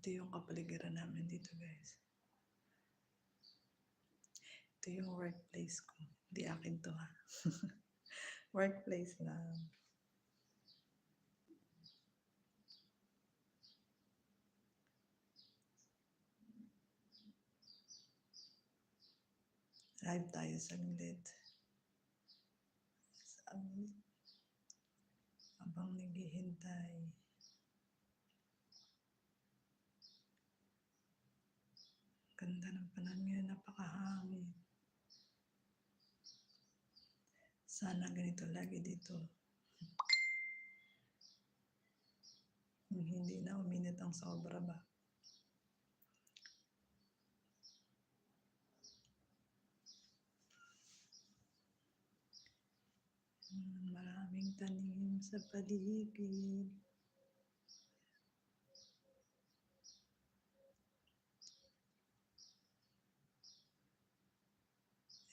Ito yung kapaligiran namin dito guys. Ito yung workplace ko. Hindi akin to ha. workplace lang. Live tayo saglit. Saglit. Habang naghihintay. Ganda ng panahon ngayon, napakahangin. Sana ganito lagi dito. Kung hindi na uminit ang sobra ba. Hmm, Maraming tanim sa paligid.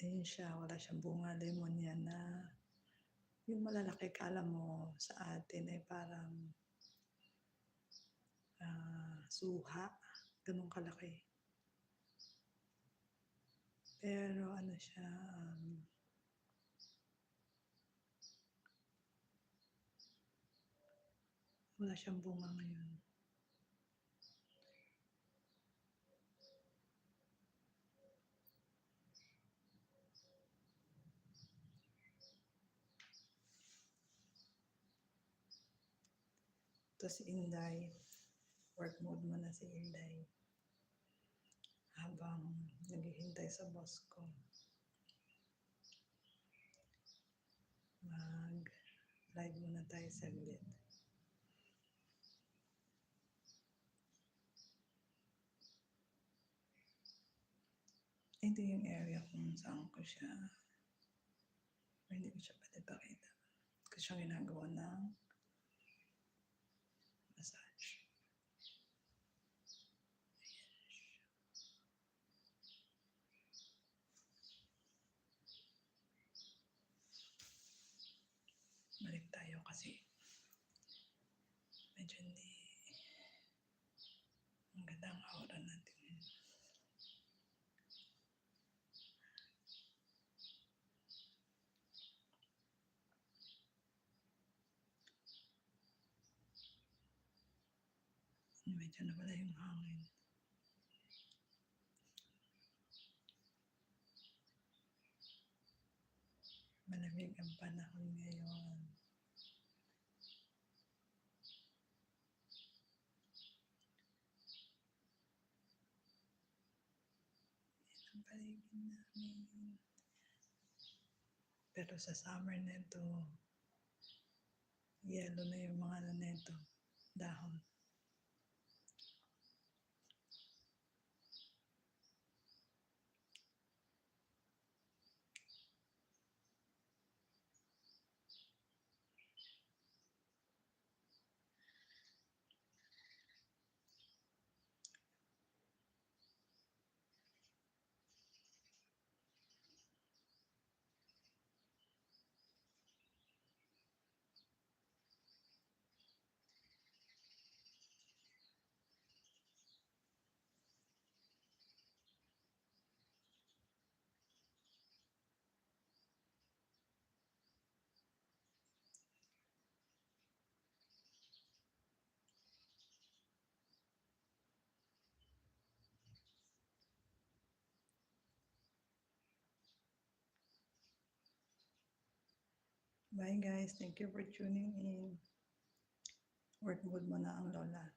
Ayun siya, wala siyang bunga lemon na yung malalaki kala mo sa atin ay parang ah, suha, ganun kalaki. Pero ano siya, um, wala siyang bunga ngayon. Ito si Inday. Work mode mo na si Inday. Habang naghihintay sa boss ko. Mag live muna tayo saglit. Ito yung area kung saan ko siya hindi ko siya pwede pakita. Ko siya ginagawa ng Balik tayo kasi medyo hindi ang ganda ang aura natin. Medyo nawala yung hangin. Malamig ang panahon ngayon. Paligid namin. Pero sa summer na ito, yellow na yung mga ano na ito, Bye guys. Thank you for tuning in. Work mode mo na ang lola.